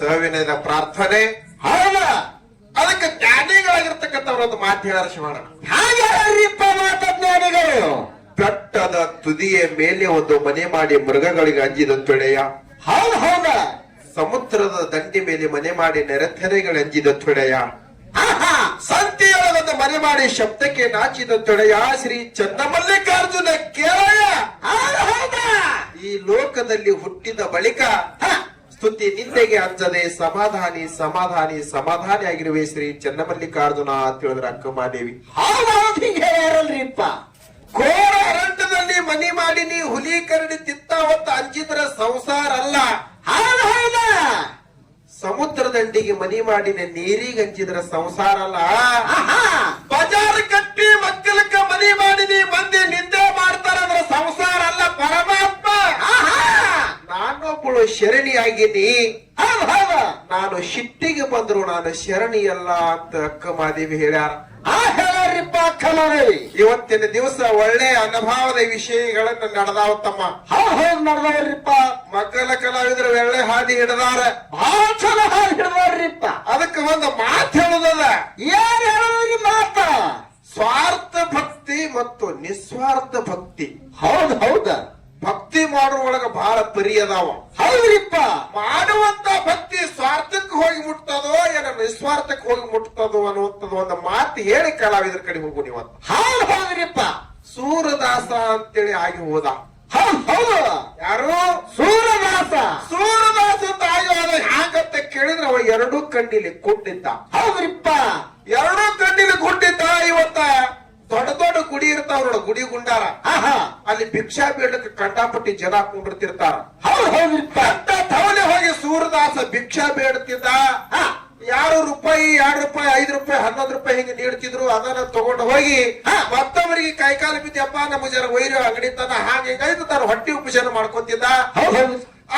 ಸವಿನಯದ ಪ್ರಾರ್ಥನೆ. ಹೌದಾ? ಅದಕ್ಕೆ ಜ್ಞಾನಿಗಳಾಗಿರ್ತಕ್ಕಂಥವ್ರ ಒಂದು ಮಾತು ಹೇಳಾರ ಶಿವಣ ಹಾಗೆ ಹೇಳ್ರಿಪ್ಪ ಮಾತಜ್ಞಾನಿಗಳು ಬೆಟ್ಟದ ತುದಿಯ ಮೇಲೆ ಒಂದು ಮನೆ ಮಾಡಿ ಮೃಗಗಳಿಗೆ ಅಂಜಿದ ತೊಡೆಯ ಹೌದು ಹೌದ. ಸಮುದ್ರದ ದಂಡಿ ಮೇಲೆ ಮನೆ ಮಾಡಿ ನೆರೆತೆರೆಗಳು ಅಂಜಿದ ತೊಡೆಯ ಸಂತೆಯೊಳಗೊಂದು ಮನೆ ಮಾಡಿ ಶಬ್ದಕ್ಕೆ ನಾಚಿದ ತೊಡೆಯ ಶ್ರೀ ಚನ್ನಮಲ್ಲಿಕಾರ್ಜುನ ಕೇಳಯ ಈ ಲೋಕದಲ್ಲಿ ಹುಟ್ಟಿದ ಬಳಿಕ ಸ್ತುತಿ ನಿಂದೆಗೆ ಅಂಜದೆ ಸಮಾಧಾನಿ ಸಮಾಧಾನಿ ಸಮಾಧಾನಿ ಆಗಿರುವೆ ಶ್ರೀ ಚನ್ನಮಲ್ಲಿಕಾರ್ಜುನ ಅಂತ ಹೇಳಿದ್ರೆ ಅಕ್ಕಮಾದೇವಿ ಹೇಳಲ್ರಿಪ್ಪ ಘೋರ ಅರಣ್ಯದಲ್ಲಿ ಮನಿ ಮಾಡಿ ನೀ ಹುಲಿ ಕರಡಿ ತಿತ್ತ ಹೊತ್ತ ಅಂಜಿದ್ರ ಸಂಸಾರ ಅಲ್ಲ. ಹೌದು ಹೌದಾ ಸಮುದ್ರ ದಂಡಿಗೆ ಮನಿ ಮಾಡಿ ನೀರಿಗೆ ಹಂಚಿದ್ರ ಸಂಸಾರ ಅಲ್ಲ. ಬಜಾರ್ ಕಟ್ಟಿ ಮಕ್ಕಳಕ್ಕ ಮನಿ ಮಾಡಿ ನೀ ಮಂದಿ ನಿಂದೆ ಮಾಡ್ತಾರ ಅಂದ್ರ ಸಂಸಾರ ಅಲ್ಲ ಆಹಾ ನಾನೊಬ್ಬಳು ಶರಣಿಯಾಗಿನಿ. ನಾನು ಶಿಟ್ಟಿಗೆ ಬಂದ್ರು, ನಾನು ಶರಣಿಯಲ್ಲ ಅಂತ ಅಕ್ಕ ಮಾದೇವಿ ಹೇಳ್ಯಾರ. ಆ, ಹೇಳರಿಪ್ಪ ಅಕ್ಕಮಾದೇವಿ ಇವತ್ತಿನ ದಿವಸ ಒಳ್ಳೆ ಅನುಭವದ ವಿಷಯಗಳನ್ನ ನಡೆದಾವ ತಮ್ಮ. ಹೌದು ನಡೆದವ್ರಿಪ್ಪ. ಮಕ್ಕಳ ಕಲಾವಿದರು ಒಳ್ಳೆ ಹಾದಿ ಹಿಡದಾರ. ಬಹಳ ಚಲೋ ಹಾದಿ ಅದಕ್ಕೆ ಒಂದು ಮಾತು ಹೇಳುದದ ಏನ್ ಹೇಳೋದು ಮಾತ? ಸ್ವಾರ್ಥ ಭಕ್ತಿ ಮತ್ತು ನಿಸ್ವಾರ್ಥ ಭಕ್ತಿ. ಹೌದ್, ಹೌದ. ಭಕ್ತಿ ಮಾಡುವೊಳಗ ಬಹಳ ಪರಿ ಅದಾವ. ಹೌದ್ರಿಪ್ಪ. ಮಾಡುವಂತ ಭಕ್ತಿ ಸ್ವಾರ್ಥಕ್ಕೆ ಹೋಗಿ ಮುಟ್ತದೋ ಏನ ನಿಸ್ವಾರ್ಥಕ್ಕೆ ಹೋಗಿ ಮುಟ್ತದೋ ಅನ್ನುವಂಥದ್ದು ಒಂದು ಮಾತು ಹೇಳಿ ಕಲಾವಿದ್ರ ಕಡೆ ಹೋಗು ನೀವತ್ತ ಹೌದು ಹೌದ್ರಿಪ್ಪ. ಸೂರದಾಸ ಅಂತೇಳಿ ಆಗಿ ಹೋದ. ಹೌದು ಹೌದು. ಯಾರು? ಸೂರ್ಯದಾಸ ಸೂರದಾಸ ಅಂತ ಆಗಿ ಹೋದ ಹ್ಯಾಂಗಂತ ಕೇಳಿದ್ರೆ ಅವ ಎರಡೂ ಕಣ್ಣಿಲಿ ಕೊಟ್ಟಿದ್ದ ಹೌದ್ರಿಪ್ಪ. ಎರಡೂ ಕಣ್ಣಿಲಿ ಕೊಟ್ಟಿದ್ದ ಇವತ್ತ. ದೊಡ್ಡ ದೊಡ್ಡ ಗುಡಿ ಇರ್ತಾವ ನೋಡ ಗುಡಿ ಗುಂಡಾರ. ಆಹಾ ಅಲ್ಲಿ ಭಿಕ್ಷಾ ಬೇಡಕ್ಕೆ ಕಂಡಾಪಟ್ಟಿ ಜನ ಕುಂಡಿರ್ತಿರ್ತಾರ. ಹೌದು ತವಲೆ ಹೋಗಿ ಸೂರದಾಸ ಭಿಕ್ಷಾ ಬೇಡ್ತಿದ್ದ ಯಾರು ರೂಪಾಯಿ ಎರಡು ರೂಪಾಯಿ ಐದು ರೂಪಾಯಿ ಹನ್ನೊಂದು ರೂಪಾಯಿ ಹಿಂಗೆ ನೀಡ್ತಿದ್ರು ಅದನ್ನ ತಗೊಂಡು ಹೋಗಿ ಮತ್ತೊಬ್ಬರಿಗೆ ಕೈಕಾಲು ಬಿದ್ದಪ್ಪ ನಮ್ಮ ಜನ ವೈರ ಅಂಗಡಿ ತನ ಹಾಗೆ ಹಿಂಗಾಯ್ತು ತಾನು ಹೊಟ್ಟಿ ಉಪಚಾರ ಮಾಡ್ಕೊತಿದ್ದ.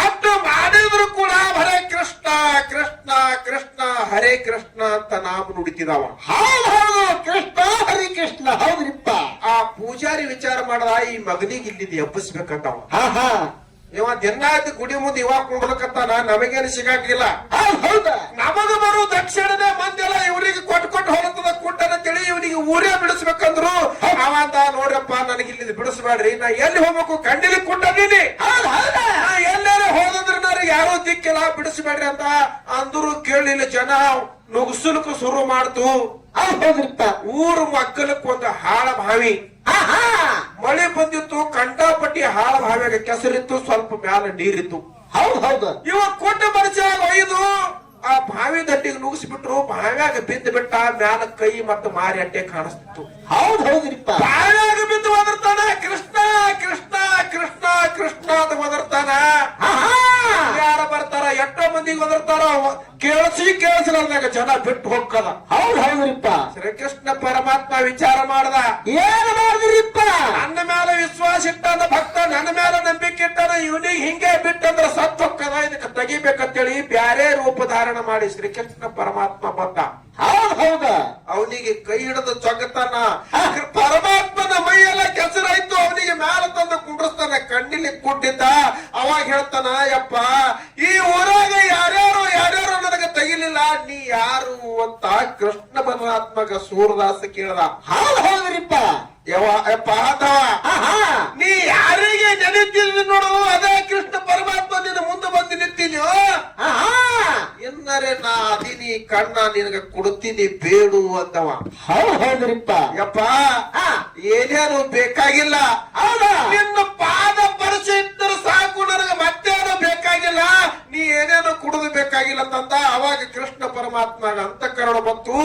ಅಷ್ಟು ಮಾಡಿದ್ರು ಕೂಡ ಹರೇ ಕೃಷ್ಣ ಕೃಷ್ಣ ಕೃಷ್ಣ ಹರೇ ಕೃಷ್ಣ ಅಂತ ನಾಮ ನುಡಿತಿದವ ಹೌದು ಹೌದು. ಕೃಷ್ಣ ಹರಿ ಕೃಷ್ಣ. ವಿಚಾರ ಮಾಡದ ಈ ಮಗನಿಗೆ ಇಲ್ಲಿದ್ದು ಎಬ್ಬಿಸ್ಬೇಕಂತ ಇವ ದಿನಾಯ್ತು ಗುಡಿ ಮುಂದೆ ಇವಾಗ ಕುಂಡ್ಲಕತ್ತಾನ ನಮಗೇನು ಸಿಗಾಕಿಲ್ಲ. ನಮಗ ಬರೋ ದಕ್ಷಿಣದ ಮಂದೆಲ್ಲ ಇವರಿಗೆ ಕೊಟ್ಟು ಕೊಟ್ಟು ಹೊರತದ ಕೊಟ್ಟನ ತಿಳಿ ಇವನಿಗೆ ಊರೇ ಬಿಡಿಸ್ಬೇಕಂದ್ರು. ಅವಂತ ನೋಡ್ರಪ್ಪ ನನಗೆ ಇಲ್ಲಿ ಬಿಡಿಸ್ಬೇಡ್ರಿ. ನಾ ಎಲ್ಲಿ ಹೋಗ್ಬೇಕು? ಕಂಡಿಲಿ ಕುಂಡದೀನಿ ಹೌದು ಹೌದ? ನಾ ಎಲ್ಲಾರು ಹೋದಂದ್ರೆ ನನಗೆ ಯಾರೋ ದಿಕ್ಕಿಲ್ಲ ಬಿಡಿಸ್ಬೇಡ್ರಿ ಅಂತ ಅಂದ್ರು ಕೇಳಿಲ್ಲ ಜನ. ನುಗ್ಸುಲಕ್ ಶುರು ಮಾಡ್ತು. ಊರು ಮಕ್ಕಳಕ್ಕೊಂದು ಹಾಳ ಆಹಾ ಮಳೆ ಬಂದಿತ್ತು ಕಂಡಾಪಟ್ಟಿ ಹಾಳ ಹಾವ್ಯಾಗ ಕೆಸರಿತ್ತು ಸ್ವಲ್ಪ ಮ್ಯಾಲ ನೀರಿತ್ತು. ಹೌದು ಹೌದು. ಇವ ಕೊಟ್ಟ ಮನುಷ್ಯಾಗ ಒಯ್ದು ಆ ಬಾವಿ ದಂಡಿಗೆ ನುಗ್ಸಿಬಿಟ್ರು ಬಾವ್ಯಾಗ ಬಿದ್ದ ಬಿಟ್ಟ ಮ್ಯಾಲ ಕೈ ಮತ್ತು ಮಾರಿ ಅಟ್ಟೆ ಕಾಣಿಸ್ತಿತ್ತು. ಹೌದು ಹೌದ್ರಿಪ್ಪ ಬಾವ್ಯಾಗ ಬಿದ್ದು ಒದರ್ತಾನ ಕೃಷ್ಣ ಕೃಷ್ಣ ಕೃಷ್ಣ ಕೃಷ್ಣ ಅಂತ ಒದರ್ತಾನ. ಯಾರ ಬರ್ತಾರ ಎಷ್ಟೋ ಮಂದಿಗೆ ಒದರ್ತಾರ ಕೇಳಿಸಿ ಕೇಳಿಸಲಾರ್ದಾಗ ಜನ ಬಿಟ್ಟು ಹೋಗ್ಕದ. ಹೌದು ಹೌದ್ರಿಪ್ಪ ಶ್ರೀಕೃಷ್ಣ ಪರಮಾತ್ಮ ವಿಚಾರ ಮಾಡ್ದ. ಏನ್ ಇವನಿಗೆ ಹಿಂಗೆ ಬಿಟ್ಟಂದ್ರ ಸತ್ವಕ್ಕದ ಇದಕ್ಕೆ ತೆಗಿಬೇಕಂತೇಳಿ ಬ್ಯಾರೆ ರೂಪ ಧಾರಣ ಮಾಡಿ ಶ್ರೀಕೃಷ್ಣ ಪರಮಾತ್ಮ ಬಂದ. ಹೌದ್ ಹೌದ. ಅವನಿಗೆ ಕೈ ಹಿಡಿದು ಚೊಗತಾನ. ಪರಮಾತ್ಮನ ಮೈಯೆಲ್ಲ ಕೆಸರಾಯ್ತು ಅವನಿಗೆ ಮ್ಯಾಲ ತಂದು ಕುಂಡ್ರಸ್ತಾನ ಕಣ್ಣಿಲಿ ಕುಟ್ಟಿದ್ದ ಅವಾಗ ಹೇಳ್ತಾನ ಯಪ್ಪ ಈ ಊರಾಗ ಯಾರ್ಯಾರು ಯಾರ್ಯಾರು ನನಗೆ ತೆಗಿಲಿಲ್ಲ ನೀ ಯಾರು ಅಂತ ಕೃಷ್ಣ ಪರಮಾತ್ಮಗ ಸೂರ್ಯದಾಸ ಕೇಳ್ದ. ಹೌದ್ ಹೌದ್ರಿಪ್ಪ. ಯವ ಯಪ್ಪ ನೀ ಯಾರಿಗೆ ನೆನೀತೀನಿ ನೋಡು ಅದೇ ಕೃಷ್ಣ ಪರಮಾತ್ಮ ನಿನ್ನ ಮುಂದೆ ಬಂದು ನಿಂತೀನಿ ಆಹಾ ನಾ ಅದೀನಿ ಕಣ್ಣ ನಿನಗ ಕೊಡ್ತೀನಿ ಬೇಡು ಅಂತವ. ಹೌದು ಹೌದ್ರಿಪ್ಪ. ಯಪ್ಪ ಆ, ಏನೇನು ಬೇಕಾಗಿಲ್ಲ? ಹೌದಾ? ನಿನ್ನ ಪಾದ ಪರಿಚಯ ಇದ್ದರೆ ಸಾಕು ನನಗೆ ಮತ್ತೇನು ಬೇಕಾಗಿಲ್ಲ? ನೀ ಏನೇನು ಕುಡಿದು ಬೇಕಾಗಿಲ್ಲ ಅಂತಂದ ಅವಾಗ ಕೃಷ್ಣ ಪರಮಾತ್ಮ ಅಂತಃಕರಣ ಬಂತು.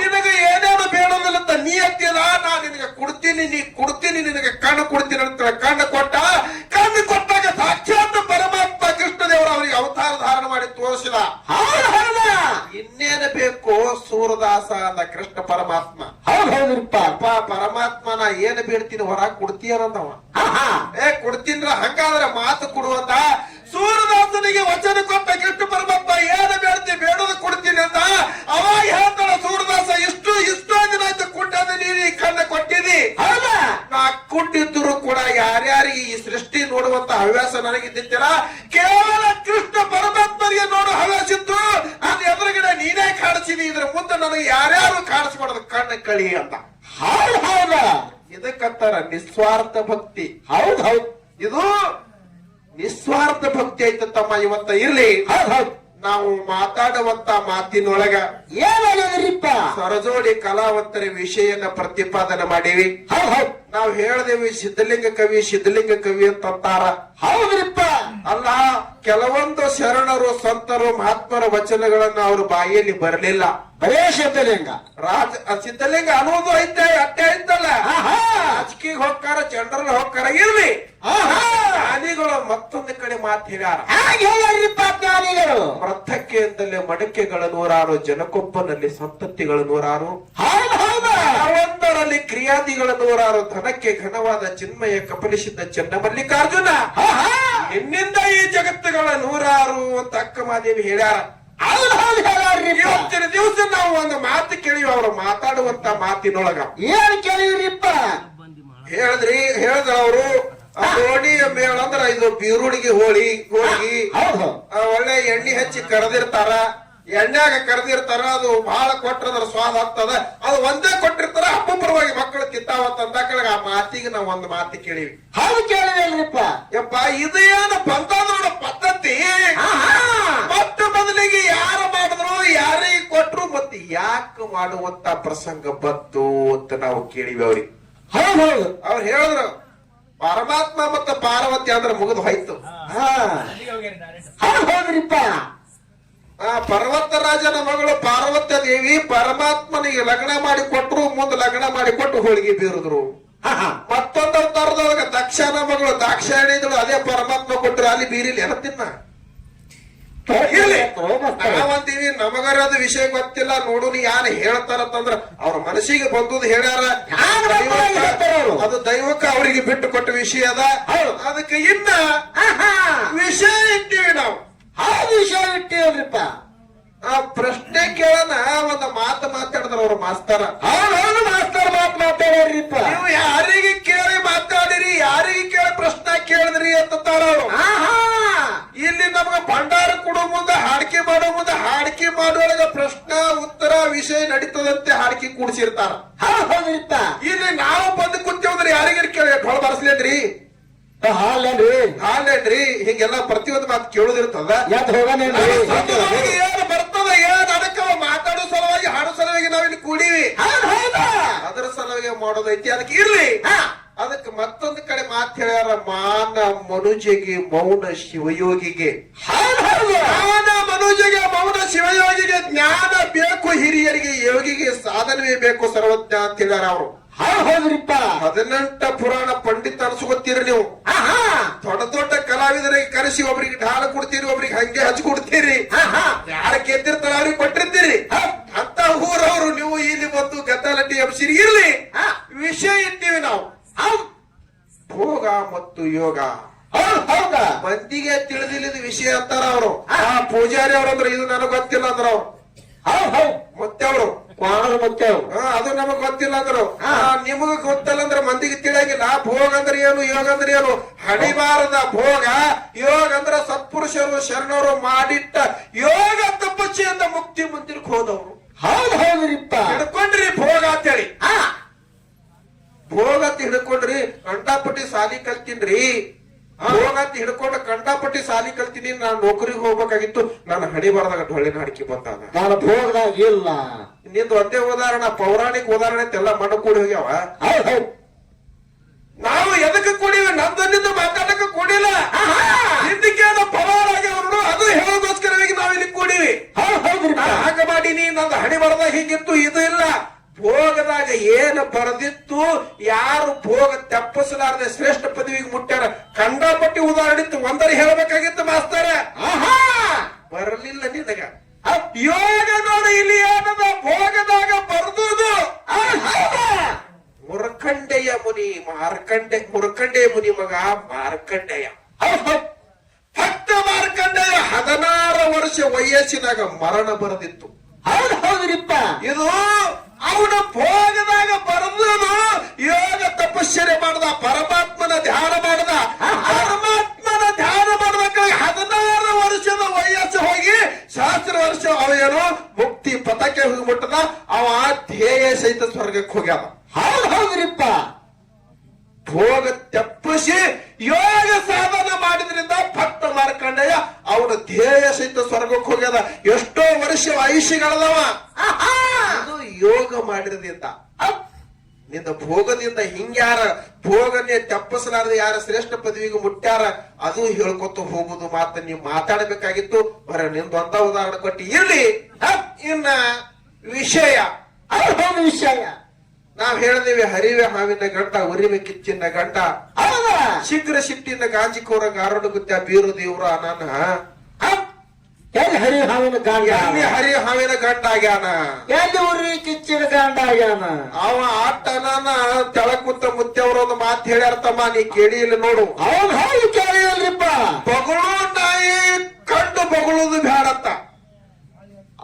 ನಿನಗೆ ಏನೇನು ಬೇಡೋದಿಲ್ಲ ಅಂತ ನೀ ಹತ್ತಿದ ನಾ ನಿನಗೆ ಕೊಡ್ತೀನಿ ನೀ ಕೊಡ್ತೀನಿ ನಿನಗೆ ಕಣ್ಣು ಕೊಡ್ತೀನಿ ಅಂತ ಕಣ್ಣು ಕೊಟ್ಟ ಕಣ್ಣು ಕೊಟ್ಟಾಗ ಸಾಕ್ಷಾತ್ ಪರಮಾತ್ಮ ಕೃಷ್ಣ ದೇವರ ಅವರಿಗೆ ಅವತಾರ ಧಾರಣ ಮಾಡಿ ತೋರಿಸಿದ ಹೌದು ಹೌದಾ ಇನ್ನೇನು ಬೇಕು ಸೂರದಾಸ ಅಂದ ಕೃಷ್ಣ ಪರಮಾತ್ಮ. ಹೌದ್ ಹೌದ್ರಿಪ್ಪ ಅಪ್ಪ ಪರಮಾತ್ಮ ನಾ ಏನು ಬೇಡ್ತೀನಿ ಹೊರ ಕೊಡ್ತೀಯನಂದವ. ಏ ಕೊಡ್ತೀನ್ರ ಹಂಗಾದ್ರೆ ಮಾತು ಕೊಡುವಂತ ಸೂರ್ಯದಾಸನಿಗೆ ವಚನ ಕೊಟ್ಟ ಕೃಷ್ಣ ಪರಮಾತ್ಮ ಏನು ಬೇಡ್ತಿ ಬೇಡೋದು ಕೊಡ್ತೀನಿ ಅಂತ ಅವಾಗ ಹೇಳ್ತಾಳ ಸೂರ್ಯದಾಸ ಇಷ್ಟು ಇಷ್ಟೋ ದಿನ ಆಯ್ತು ಕುಟ್ಟದ ನೀನು ಈ ಕಣ್ಣ ಕೊಟ್ಟಿದಿ. ಹೌದಾ? ನಾ ಕುಟ್ಟಿದ್ರು ಕೂಡ ಯಾರ್ಯಾರಿಗೆ ಈ ಸೃಷ್ಟಿ ನೋಡುವಂತ ಹವ್ಯಾಸ ನನಗೆ ಕೇವಲ ಕೃಷ್ಣ ಪರಮಾತ್ಮರಿಗೆ ನೋಡೋ ಹವ್ಯಾಸ ಇತ್ತು ನನಗೆ ಯಾರ್ಯಾರು ಕಾಣಿಸ್ಬಾರ್ದು ಕಣ್ಣು ಕಳಿ ಅಂತ. ಹೌದ್ ಹೌದ. ಇದಕ್ಕಂತಾರ ನಿಸ್ವಾರ್ಥ ಭಕ್ತಿ. ಹೌದ್ ಹೌದ್. ಇದು ನಿಸ್ವಾರ್ಥ ಭಕ್ತಿ ಐತೆ ತಮ್ಮ ಇವತ್ತ ಇರ್ಲಿ. ಹೌದ್ ಹೌದ್. ನಾವು ಮಾತಾಡುವಂತ ಮಾತಿನೊಳಗ ಏನಾಗ್ರಿಪ್ಪ ಸರಜೋಡಿ ಕಲಾವಂತರ ವಿಷಯನ ಪ್ರತಿಪಾದನೆ ಮಾಡಿವಿ. ಹೌದ್ ಹೌದ್. ನಾವು ಹೇಳ್ದೇವಿ ಸಿದ್ಧಲಿಂಗ ಕವಿ ಸಿದ್ಧಲಿಂಗ ಕವಿ ಅಂತ ಅಂತಾರ ಹೌದ್ರಿಪ್ಪ. ಅಲ್ಲ ಕೆಲವೊಂದು ಶರಣರು ಸಂತರು ಮಹಾತ್ಮರ ವಚನಗಳನ್ನ ಅವ್ರ ಬಾಯಿಯಲ್ಲಿ ಬರಲಿಲ್ಲ. ಬರೇ ಸಿದ್ಧಲಿಂಗ. ರಾಜ ಸಿದ್ಧಲಿಂಗ ಅನ್ನೋದು ಐತೆ ಅಟ್ಟೆ ಐತಲ್ಲ. ರಾಜಕೀಯ ಹೋಗ್ತಾರ ಜನರಲ್ ಹೋಗ್ತಾರ ಇರ್ಲಿ. ಜ್ಞಾನಿಗಳು ಮತ್ತೊಂದು ಕಡೆ ಮಾತು ಹೇಳ್ಯಾರ. ಜ್ಞಾನಿಗಳು. ಮೃತಕ್ಕೆಯಿಂದಲೇ ಮಡಕೆಗಳ ನೂರಾರು ಜನಕೊಪ್ಪನಲ್ಲಿ ಸಂತತಿಗಳ ನೂರಾರು. ಒಂದರಲ್ಲಿ ಕ್ರಿಯಾದಿಗಳ ನೂರಾರು ಧನಕ್ಕೆ ಘನವಾದ ಚಿನ್ಮಯ ಕಪಲಿಸಿದ್ದ ಚನ್ನಮಲ್ಲಿಕಾರ್ಜುನ. ನಿನ್ನಿಂದ ಈ ಜಗತ್ತುಗಳ ನೂರಾರು ಅಂತ ಅಕ್ಕಮಾದೇವಿ ಹೇಳ್ಯಾರ. ಇವತ್ತಿನ ದಿವಸ ನಾವು ಒಂದು ಮಾತು ಕೇಳಿವಿ ಅವರು ಮಾತಾಡುವಂತ ಮಾತಿನೊಳಗ. ಏನ್ ಕೇಳಿವ್ರಿಪ್ಪ ಹೇಳಿದ್ರಿ ಹೇಳಿದ್ರ ಅವರು ಹೋಳಿಯ ಮೇಳ ಅಂದ್ರ ಇದು ಬೀರುಡಿಗೆ ಹೋಳಿ ಹೋಳಿಗೆ. ಒಳ್ಳೆ ಎಣ್ಣೆ ಹಚ್ಚಿ ಕರೆದಿರ್ತಾರ. ಎಣ್ಣೆಗ ಕರೆದಿರ್ತಾರ ಅದು ಬಹಳ ಕೊಟ್ರದ್ರ ಸ್ವಾದ ಆಗ್ತದ. ಅದು ಒಂದೇ ಕೊಟ್ಟಿರ್ತಾರ ಅಪ್ಪರವಾಗಿ ಮಕ್ಕಳು ಕಿತ್ತಾವತ್ತಂತ ಕೆಳಗ ಆ ಮಾತಿಗೆ ನಾವ್ ಒಂದು ಮಾತು ಕೇಳಿವಿ. ಹೌದು ಕೇಳಿದ್ರಿಪ್ಪ ಯಪ್ಪ ಇದು ಏನು ಬಂದದ ಪದ್ಧತಿ? ಮತ್ತ ಬದಲಿಗೆ ಯಾರು ಮಾಡಿದ್ರು ಯಾರಿಗೆ ಕೊಟ್ರು ಮತ್ತೆ ಯಾಕೆ ಮಾಡುವಂತ ಪ್ರಸಂಗ ಬಂತು ಅಂತ ನಾವು ಕೇಳಿವಿ ಅವ್ರಿಗೆ. ಹೌದ್ ಹೌದು. ಅವ್ರು ಹೇಳಿದ್ರು ಪರಮಾತ್ಮ ಮತ್ತು ಪಾರ್ವತಿ ಅಂದ್ರೆ ಮುಗಿದು ಹೋಯ್ತು. ಹೌದ್ರಿಪ್ಪ ಆ ಪರ್ವತ ರಾಜನ ಮಗಳು ಪಾರ್ವತ ದೇವಿ ಪರಮಾತ್ಮನಿಗೆ ಲಗ್ನ ಮಾಡಿ ಕೊಟ್ಟರು ಮುಂದೆ ಲಗ್ನ ಮಾಡಿ ಕೊಟ್ಟು ಹೋಳಿಗೆ ಬೀರಿದ್ರು. ಆಹಾ ಮತ್ತೊಂದರ ತರದೊಳಗ ದಕ್ಷನ ಮಗಳು ದಾಕ್ಷಾಯಣಿಗಳು ಅದೇ ಪರಮಾತ್ಮ ಕೊಟ್ಟರು ಅಲ್ಲಿ ಬೀರಿಲಿ ಏನ ತಿನ್ನ. ಇರ್ಲಿ. ನಾವಂತೀವಿ ನಮಗರದ ವಿಷಯ ಗೊತ್ತಿಲ್ಲ ನೋಡು ನೀ ಯಾರು ಹೇಳ್ತಾರಂತಂದ್ರ ಅವ್ರ ಮನಸ್ಸಿಗೆ ಬಂದದ್ದು ಹೇಳ್ಯಾರ? ಅದು ದೈವಕ್ಕೆ ಅವರಿಗೆ ಬಿಟ್ಟು ಕೊಟ್ಟ ವಿಷಯ ಅದ. ಅದಕ್ಕೆ ಇನ್ನ ವಿಷಯ ಇಟ್ಟಿವಿ ನಾವು. ಹೌದು ವಿಷಯ ಇಟ್ಟಿವ್ರಿಪ್ಪ ಆ ಪ್ರಶ್ನೆ ಕೇಳನ ಒಂದು ಮಾತು ಮಾತಾಡಿದ್ರ ಅವ್ರ ಮಾಸ್ತರ. ಹೌದ್ ಮಾಸ್ತರ್ ಮಾತ್ ಮಾತಾಡ್ರಿಪ್ಪ ನೀವು ಯಾರಿಗೆ ಕೇಳಿ ಮಾತಾಡಿರಿ ಯಾರಿಗೆ ಕೇಳಿ ಪ್ರಶ್ನೆ ಕೇಳಿದ್ರಿ ಅಂತ ಅವರು. ಆಹಾ! ಇಲ್ಲಿ ನಮ್ಗೆ ಭಂಡಾರ ಕೊಡೋ ಮುಂದೆ ಹಾಡಿಕೆ ಮಾಡೋ ಮುಂದೆ ಹಾಡಿಕೆ ಮಾಡುವಾಗ ಪ್ರಶ್ನೆ ಉತ್ತರ ವಿಷಯ ನಡೀತದಂತೆ ಹಾಡಿಕೆ ಕೂಡಿಸಿರ್ತಾರ. ಹೌದು ಇಲ್ಲಿ ನಾವು ಬಂದು ಕೂತೇವಂದ್ರೆ ಯಾರಿಗಾರ ಕೇಳಿ ಬರ್ಸ್ಲೇನ್ರಿ? ಹಾಲೇನ್ರಿ ಹಾಲೇನ್ರಿ ಹಿಂಗೆಲ್ಲ ಪ್ರತಿಯೊಂದು ಮಾತು ಕೇಳುದಿರ್ತದ? ಯಾತ್ ಹೋಗನೇನ್ರಿ? ಏನು ಬರ್ತದ ಏನ್ ಅದಕ್ಕ ಮಾತಾಡೋ ಸಲುವಾಗಿ ಹಾಡೋ ಸಲುವಾಗಿ ನಾವಿಲ್ಲಿ ಕೂಡಿವಿ. ಅದರ ಸಲುವಾಗಿ ಮಾಡೋದೈತಿ ಅದಕ್ಕೆ ಇರ್ಲಿ. ಅದಕ್ಕೆ ಮತ್ತೊಂದು ಕಡೆ ಮಾತು ಹೇಳ್ಯಾರ ಮಾನ ಮನುಜಗೆ ಮೌನ ಶಿವಯೋಗಿಗೆ. ಮಾನ ಮನುಜಗೆ ಮೌನ ಶಿವಯೋಗಿಗೆ ಜ್ಞಾನ ಬೇಕು ಹಿರಿಯರಿಗೆ ಯೋಗಿಗೆ ಸಾಧನವೇ ಬೇಕು ಸರ್ವಜ್ಞ ಅಂತ ಹೇಳ್ಯಾರ ಅವರು. ಹೌದ್ರಿಪ್ಪ. ಹದಿನೆಂಟ ಪುರಾಣ ಪಂಡಿತ ಅನ್ಸ್ಕೊತೀರಿ ನೀವು? ದೊಡ್ಡ ದೊಡ್ಡ ಕಲಾವಿದರಿಗೆ ಕರೆಸಿ ಒಬ್ರಿಗೆ ಢಾಲ ಕೊಡ್ತೀರಿ ಒಬ್ರಿಗೆ ಹಂಗೆ ಹಚ್ಚಿ ಕೊಡ್ತೀರಿ. ಯಾರ ಗೆದ್ದಿರ್ತಾರ ಅವ್ರಿಗೆ ಕೊಟ್ಟಿರ್ತೀರಿ. ಅಂತ ಊರವರು ನೀವು ಇಲ್ಲಿ ಬಂದು ಗದ್ದಾಲಟ್ಟಿ ಎಬ್ಸಿರಿ ಇರ್ಲಿ. ಆ ವಿಷಯ ಇದ್ದೀವಿ ನಾವು. ಭೋಗ ಮತ್ತು ಯೋಗ. ಮಂದಿಗೆ ತಿಳಿದಿಲ್ಲದ ವಿಷಯ ಅಂತಾರ ಅವರು. ಆ ಪೂಜಾರಿ ಅವ್ರಂದ್ರೆ ಇದು ನನಗೆ ಗೊತ್ತಿಲ್ಲ ಅಂದ್ರ ಅವ್ರು. ಹೌದ್ ಹೌದ್. ಮತ್ತೆ ಅವರು ಕ್ವಾಣದ ಆ ಅದು ನಮಗ್ ಗೊತ್ತಿಲ್ಲ ಅಂದ್ರು. ನಿಮಗ ಗೊತ್ತಲ್ಲ ಅಂದ್ರೆ ಮಂದಿಗೆ ತಿಳಿಯಂಗಿಲ್ಲ ಭೋಗ ಅಂದ್ರೆ ಏನು? ಯೋಗ ಅಂದ್ರೆ ಏನು? ಹಣಿಬಾರದ ಭೋಗ ಯೋಗ ಅಂದ್ರೆ ಸತ್ಪುರುಷರು ಶರಣರು ಮಾಡಿಟ್ಟ ಯೋಗ ತಪಸ್ಸೆಯಿಂದ ಮುಕ್ತಿ ಮಂದಿರಕ್ಕೆ ಹೋದವರು. ಹೌದು ಹೌದ್ರಿಪ್ಪ ಹಿಡ್ಕೊಂಡ್ರಿ ಭೋಗ ಅಂತೇಳಿ. ಆ ಭೋಗ ಅಂತ ಹಿಡ್ಕೊಂಡ್ರಿ ಅಂಟಾಪಟ್ಟಿ ಸಾಲಿ ಕಲ್ತೀನ್ರಿ. ಭೋಗ ಅಂತ ಹಿಡ್ಕೊಂಡು ಕಂಡಾಪಟ್ಟಿ ಸಾಲಿ ಕಲ್ತೀನಿ ನಾನು ನೌಕರಿಗೆ ಹೋಗ್ಬೇಕಾಗಿತ್ತು ನಾನು ಹಡಿಬಾರ್ದಾಗ ಡೊಳ್ಳಿನ ಹಾಡಿಕೆ ಬಂದಾಗ ನಾನು ಭೋಗದಾಗ ಇಲ್ಲ. ನಿಂದು ಒಂದೇ ಉದಾಹರಣೆ ಪೌರಾಣಿಕ ಉದಾಹರಣೆ ಅಂತೆಲ್ಲ ಮಣ್ಣು ಕೂಡಿ ಹೋಗ್ಯಾವ. ನಾವು ಎದಕ್ಕೆ ಕೂಡಿವಿ? ನಂದನ್ನಿಂದ ಮಾತಾಡಕ್ಕೆ ಕೂಡಿಲ್ಲ. ಹಿಂದಕ್ಕೆ ಪವಾರಾಗ್ಯವರು ಅದು ಹೇಳೋದೋಸ್ಕರವಾಗಿ ನಾವು ಇಲ್ಲಿ ಕೂಡಿವಿ. ಹೌದ್ ಹೌದು ನಾನು ಹಾಗ ಮಾಡೀನಿ ನಂದು ಹಣಿ ಬರದಾಗ ಹೀಗಿತ್ತು ಇದು ಇಲ್ಲ. ಭೋಗದಾಗ ಏನು ಬರೆದಿತ್ತು ಯಾರು ಭೋಗ ತಪ್ಪಿಸಲಾರದೆ ಶ್ರೇಷ್ಠ ಪದವಿಗೆ ಮುಟ್ಟ್ಯಾರ? ಕಂಡಾಪಟ್ಟಿ ಉದಾಹರಣೆ ಇತ್ತು ಒಂದರಿ ಹೇಳಬೇಕಾಗಿತ್ತು ಮಾಸ್ತಾರ. ಆಹಾ! ಬರಲಿಲ್ಲ ನಿನಗ. ಯೋಗ ನೋಡಿ ಇಲ್ಲಿ ಏನದ? ಭೋಗದಾಗ ಬರ್ದುದು. ಹೌದ್? ಮುರಕಂಡೆಯ ಮುನಿ ಮಾರ್ಕಂಡೆ ಮುರಕಂಡೆಯ ಮುನಿ ಮಗ ಮಾರ್ಕಂಡೆಯ. ಹೌದ್ ಹೌದ್ ಭಕ್ತ ಮಾರ್ಕಂಡೆಯ ಹದಿನಾರು ವರ್ಷ ವಯಸ್ಸಿನಾಗ ಮರಣ ಬರೆದಿತ್ತು. ಹೌದು ಹೌದ್ರಿಪ್ಪ ಇದು ಭೋಗದಾಗ ಬರೆದು ಯೋಗ ತಪಶ್ಚರ್ಯ ಮಾಡದ, ಪರಮಾತ್ಮನ ಧ್ಯಾನ ಮಾಡದ. ಪರಮಾತ್ಮನ ಧ್ಯಾನ ಮಾಡಬೇಕಾಗಿ ಹದಿನಾರು ವರ್ಷದ ವಯಸ್ಸು ಹೋಗಿ ಸಹಸ್ರ ವರ್ಷ ಅವೇನು ಮುಕ್ತಿ ಪಥಕ್ಕೆ ಹೋಗಿ ಮುಟ್ಟದ ಅವ ಧ್ಯೇಯ ಸಹಿತ ಸ್ವರ್ಗಕ್ಕೆ ಹೋಗ್ಯಾವ ಹೌದ್ ಹೌದ್ರಿಪ್ಪ. ಭೋಗ ತಪ್ಪಿಸಿ ಯೋಗ ಸಾಧನ ಮಾಡಿದ್ರಿಂದ ಭಕ್ತ ಮಾರ್ಕಂಡಯ್ಯ ಅವನ ಧ್ಯೇಯ ಸಹಿತ ಸ್ವರ್ಗಕ್ಕೆ ಹೋಗ್ಯದ ಎಷ್ಟೋ ವರ್ಷ ಆಯುಷ್ಯಗಳದವ. ಅಂತ ನಿಂದ ಭೋಗದಿಂದ ಹಿಂಗ್ಯಾರ ಭೋಗನೇ ತಪ್ಪಿಸಲಾರದೆ ಯಾರ ಶ್ರೇಷ್ಠ ಪದವಿಗೆ ಮುಟ್ಟ್ಯಾರ ಅದು ಹೇಳ್ಕೊತ ಹೋಗುದು ಮಾತ ನೀವು ಮಾತಾಡಬೇಕಾಗಿತ್ತು. ಬರ ನಿಂದು ಅಂತ ಉದಾಹರಣೆ ಕೊಟ್ಟು. ಇರ್ಲಿ! ಇನ್ನ ವಿಷಯ. ವಿಷಯ. ನಾವ್ ಹೇಳಿದೇವೆ ಹರಿವೆ ಹಾವಿನ ಗಂಟ ಉರಿವೆ ಕಿಚ್ಚಿನ ಗಂಟ. ಶೀಘ್ರ ಸಿಟ್ಟಿನ ಗಾಂಜಿ ಕೋರಂಗ ಗಾರಡು ಗುತ್ತ ಬೀರು ದೇವ್ರ ಅನಾನ ಎಲ್ಲಿ ಹರಿ ಹಾವಿನ ಕಾಂಡ ಎಲ್ಲಿ ಹರಿ ಹಾವಿನ ಗಂಡ ಆಗ್ಯಾನ? ಎಲ್ಲಿ ಉರಿ ಕಿಚ್ಚಿನ ಕಾಂಡ ಆಗ್ಯಾನ? ಅವ ಆಟನಾನ ತೆಳಕುತ್ತ ಮುತ್ತೆವ್ರ ಒಂದು ಮಾತು ಹೇಳ್ಯಾರ ತಮ್ಮ ನೀ ಕೇಳಿ ಇಲ್ಲಿ ನೋಡು. ಅವನ್ ಹೌದು ಕೇಳಿಯಲ್ರಿಪ್ಪ. ಬಗಳು ನಾಯಿ ಕಂಡು ಬಗಳುದು ಬೇಡತ್ತ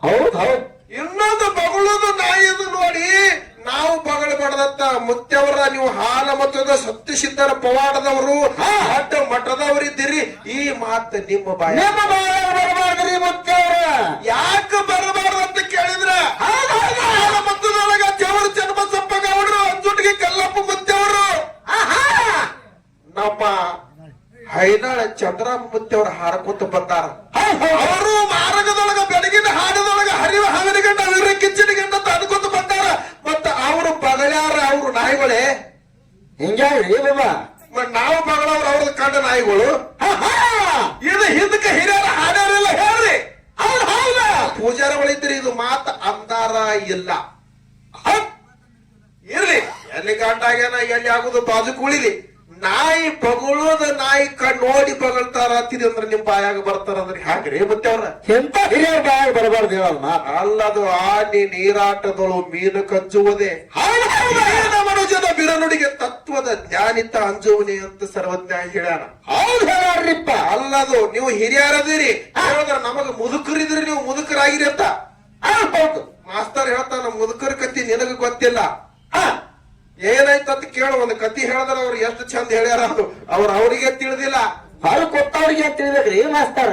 ಹೌದ್ ಹೌದ್. ಇನ್ನೊಂದು ಬಗಳುದು ನಾಯಿದು ನೋಡಿ ನಾವು ಬಗಳ ಬಡದತ್ತ ಮುತ್ತೆವರ ನೀವು ಹಾಲ ಮತದ ಸತ್ಯಸಿದ್ಧರ ಪವಾಡದವರು ಮಠದವರಿದ್ದೀರಿ. ಈ ಮಾತು ನಿಮ್ಮ ಬಾಯ. ನಿಮ್ಮ ಬಾಯ ಯಾಕೆ ಬರಬಾರ್ದು ಅಂತ ಕೇಳಿದ್ರ. ಹಾಲ ಮತದೊಳಗ ದೇವರ ಜನ್ಮ ಸಂಪಗೌಡರು ಅಂಜುಟಿಗೆ ಕಲ್ಲಪ್ಪ ಆಹಾ! ನಮ್ಮ ಹೈನಾಳ ಚಂದ್ರಮ್ಮ ಮುತ್ತೆವ್ರ ಹಾರಕೂತ ಬಂದಾರ. ಅವರು ಮಾರ್ಗದೊಳಗ ಬೆಳಗಿನ ಹಾಡದೊಳಗ ಹರಿವ ಹಾವಿನ ಗಂಡ ವೀರ ಕಿಚ್ಚಿನ ಗಂಡ ಅಂತ ಅನ್ಕೊಂತ ಬಂದಾರ. ಮತ್ತ ಅವರು ಬಗಳ್ಯಾರ ಅವ್ರು ನಾಯಿಗಳೇ. ಹಿಂಗ್ಯಾವ್ರಿ ಬಾಬಾ. ಮತ್ತ್ ನಾವು ಬಗಳವ್ರು ಅವ್ರದ್ದು ಕಂಡ ನಾಯಿಗಳು! ಇದು ಹಿಂದಕ್ಕೆ ಹಿರಿಯರ ಹಾಡ್ಯಾರೆಲ್ಲ ಹೇಳ್ರಿ. ಹೌದು. ಪೂಜಾರಗಳಿದ್ರಿ ಇದು ಮಾತ ಅಂತಾರ ಇಲ್ಲ. ಇರ್ಲಿ ಎಲ್ಲಿ ಗಂಡ ಆಗ್ಯಾನ ಎಲ್ಲಿ ಆಗುದು ಬಾಜು ಕುಳಿಲಿ ನಾಯಿ ಬಗಳೋದ ನಾಯಿ ಕಣ್ಣು ನೋಡಿ ಬಗಳ್ತಾರ ಅತ್ತಿದೆ ಅಂದ್ರೆ ನಿಮ್ ಬಾಯಾಗ ಬರ್ತಾರ ಅಂದ್ರೆ ಹ್ಯಾಗ್ರಿ ಮತ್ತೆ ಅವ್ರ? ಎಂತ ಹಿರಿಯರ್ ಬಾಯಾಗ ಬರಬಾರ್ದು ಹೇಳಲ್ಲ ಅಲ್ಲದು ಆನೆ ನೀರಾಟದಳು ಮೀನು ಕಂಚುವುದೇ ಮನುಜದ ಮನುಜನ ಬಿರನುಡಿಗೆ ತತ್ವದ ಜ್ಞಾನಿತ ಅಂಜುವನೆ ಅಂತ ಸರ್ವಜ್ಞ ಹೇಳ್ಯಾನ ಹೌದ್ ಹೇಳಾರ್ರಿಪ್ಪ ಅಲ್ಲದು ನೀವು ಹಿರಿಯರದಿರಿ. ಹೇಳಿದ್ರ ನಮಗ ಮುದುಕರಿದ್ರಿ ನೀವು ಮುದುಕರಾಗಿರಿ ಅಂತ. ಹೌದ್ ಹೌದು. ಮಾಸ್ತರ್ ಹೇಳ್ತಾನ ಮುದುಕರ ಕತ್ತಿ ನಿನಗ ಗೊತ್ತಿಲ್ಲ. ಹಾ ಏನಾಯ್ತು ಅಂತ ಕೇಳು ಒಂದು ಕತಿ ಹೇಳಿದ್ರ ಅವ್ರು ಎಷ್ಟು ಚಂದ ಹೇಳ್ಯಾರ ಅದು ಅವ್ರು ಅವರಿಗೆ ತಿಳಿದಿಲ್ಲ. ಅವ್ರು ಕೊಟ್ಟವ್ರಿಗೆ ತಿಳಿದ್ರಿ ಮಾಸ್ತಾರ?